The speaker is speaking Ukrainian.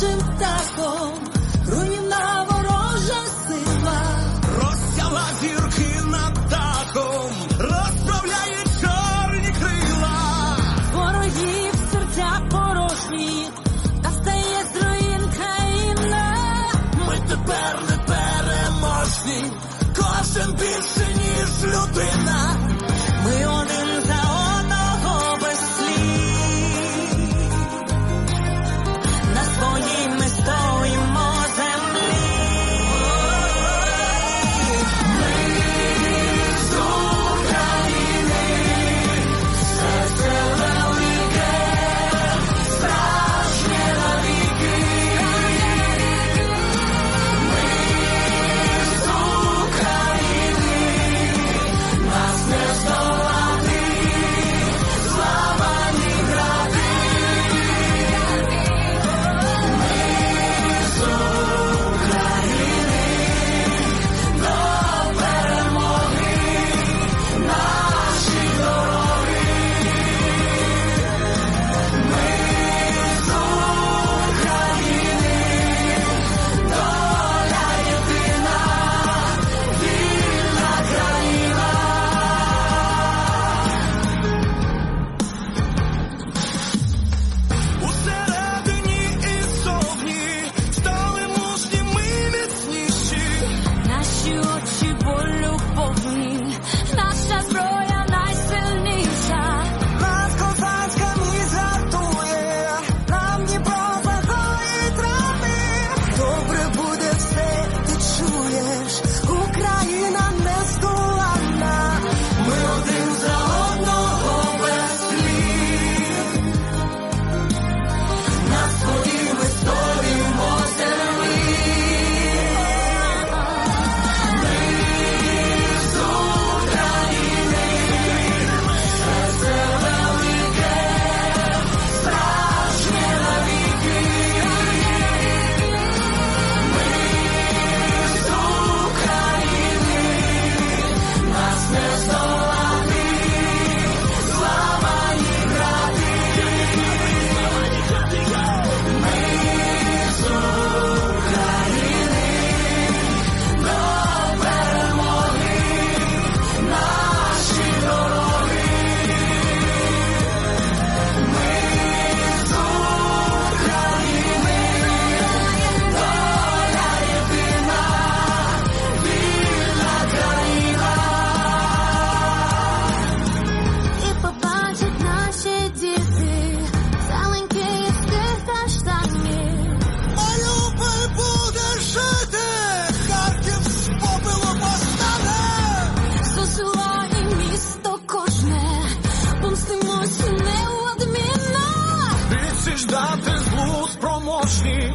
нашим птахом, руйна ворожа сила, розсяла зірки над дахом, розправляє чорні крила, ворогів серця порожні, та стає з руїн країна. Ну, Ми тепер не переможні, кожен більше, ніж людина. That is te zbuz promoćni,